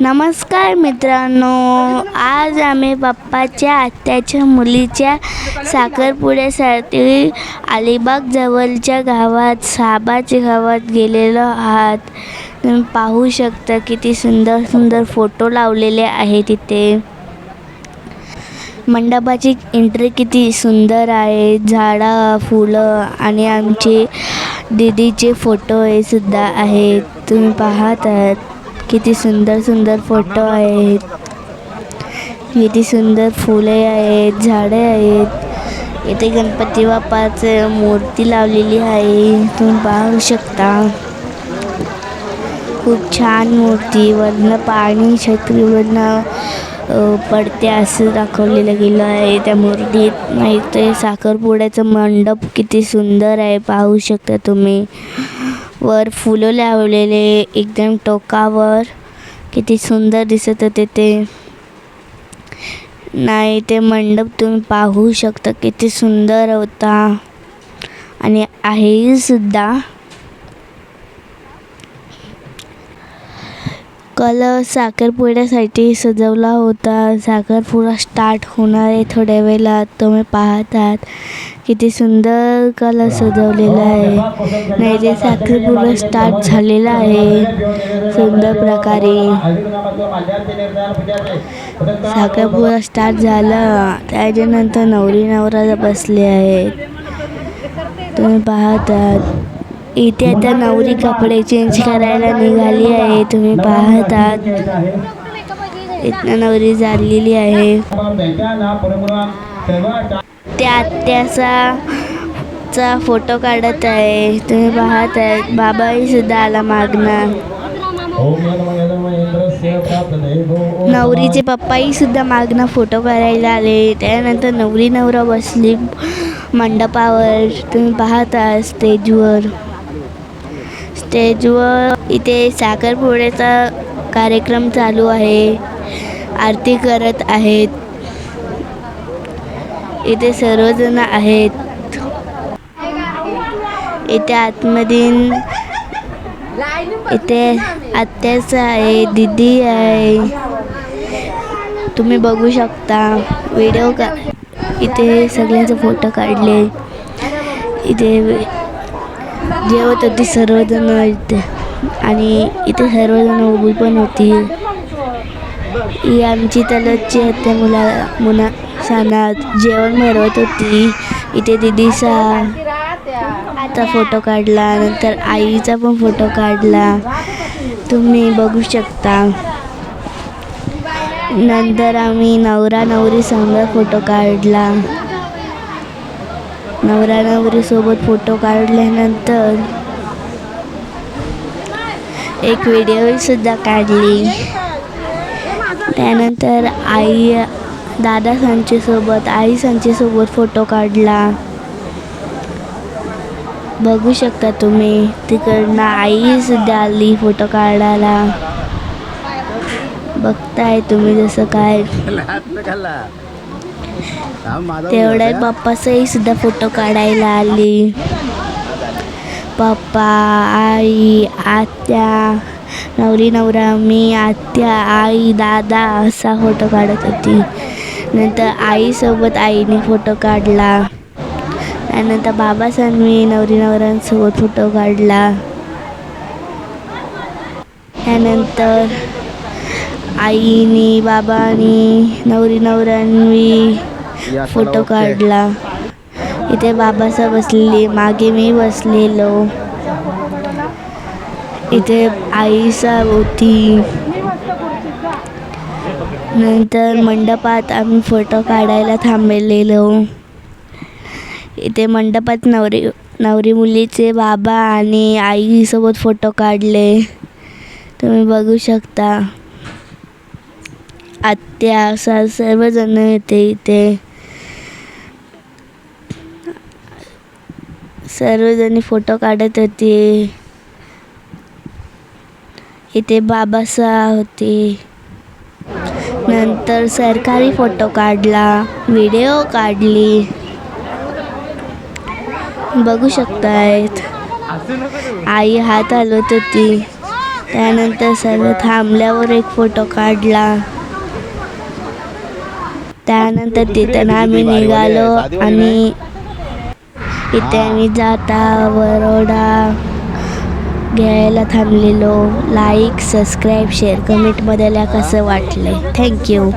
नमस्कार मित्रांनो आज आम्ही पप्पाच्या आत्याच्या मुलीच्या साखरपुड्यासाठी अलिबाग जवळच्या गावात साबाच्या गावात गेलेलो आहात. तुम्ही पाहू शकता किती सुंदर सुंदर फोटो लावलेले आहे तिथे. मंडपाची एंट्री किती सुंदर आहे. झाडं फुलं आणि आमचे दीदीचे फोटो हे सुद्धा आहेत. तुम्ही पाहत आहात. किती सुंदर सुंदर फोटो आहेत. किती सुंदर फुले आहेत झाडे आहेत. इथे गणपती बाप्पाचे मूर्ती लावलेली आहे. तुम्ही पाहू शकता. खूप छान मूर्ती. वरनं पाणी छत्रीवरनं अ, पडते असं दाखवलेलं गेलं आहे. त्या मूर्तीत नाही ते साखरपुड्याचं मंडप किती सुंदर आहे. पाहू शकता तुम्ही. वर फुलं लावलेले एकदम टोकावर. किती सुंदर दिसत होते ते. नाही ते मंडप तुम्ही पाहू शकता किती सुंदर होता. आणि आहे कलर साखरपुड्यासाठी सजवला होता. साखरपुडा स्टार्ट होणार आहे थोड्या वेळात. तुम्ही पाहतात किती सुंदर कलर सजवलेला आहे. नाही ते साखरपुडा स्टार्ट झालेला आहे. सुंदर प्रकारे. साखरपुडा स्टार्ट झाला. त्याच्यानंतर नवरी नवरा बसले आहेत. तुम्ही पाहतात. इथे आता नवरी कपडे चेंज करायला निघाली आहे. तुम्ही पाहतात. इथनं नवरी झालेली आहे. त्या आत्याचा चा फोटो काढत आहे. तुम्ही पाहत आहेत बाबाही सुद्धा आला मागणार नवरीचे पप्पाही सुद्धा मागणं फोटो करायला आले. त्यानंतर नवरी नवरा बसली मंडपावर. तुम्ही पाहता स्टेजवर स्टेजवर इथे साखरपुड्याचा कार्यक्रम चालू आहे. आरती करत आहेत. इथे सर्वजण आहेत. इथे आतमधीन इथे आत्याचा आहे दीदी आहे. तुम्ही बघू शकता. व्हिडिओ का इथे सगळ्यांचे फोटो काढले. इथे जेवत होती सर्वजण इथे. आणि इथे सर्वजण उभी पण होती. ही आमची तलतची त्या मुला मुला सणात जेवण भरवत होती. इथे दिदीचा चा फोटो काढला. नंतर आईचा पण फोटो काढला. तुम्ही बघू शकता. नंतर आम्ही नवरा नवरी संग फोटो काढला. नवरा नवरीसोबत फोटो काढल्यानंतर एक व्हिडिओसुद्धा काढली. त्यानंतर आई दादा सांचेसोबत आई सांचेसोबत फोटो काढला. बघू शकता तुम्ही तिकडनं आईसुद्धा आली फोटो काढायला. बघताय तुम्ही जसं काय. तेवढ्यात पप्पाचाही सुद्धा फोटो काढायला आली. पप्पा आई आत्या नवरी नवरा मी आत्या आई दादा असा फोटो काढत होती. नंतर आईसोबत आईने फोटो काढला. त्यानंतर बाबासांनी नवरी नवऱ्यांसोबत फोटो काढला. त्यानंतर आईनी बाबानी नवरी नवऱ्यांनी फोटो काढला. इथे बाबासा बसलेली मागे मी बसलेलो. इथे आईसा होती. नंतर मंडपात आम्ही फोटो काढायला थांबलेलो. इथे मंडपात नवरी नवरी मुलीचे बाबा आणि आईसोबत फोटो काढले. तुम्ही बघू शकता. आत्या असा सर्वजण येते इथे. सर्वजणी फोटो काढत होते. इथे बाबासा होते. नंतर सरकारी फोटो काढला व्हिडिओ काढली. बघू शकतायत. आई हात हलवत होती. त्यानंतर सर्व थांबल्यावर एक फोटो काढला. त्यानंतर तिथं आम्ही निघालो आणि इथे आम्ही जाता बरोडा घ्यायला थांबलेलो. लाईक सबस्क्राईब शेअर कमेंटमध्ये कसं वाटले थँक्यू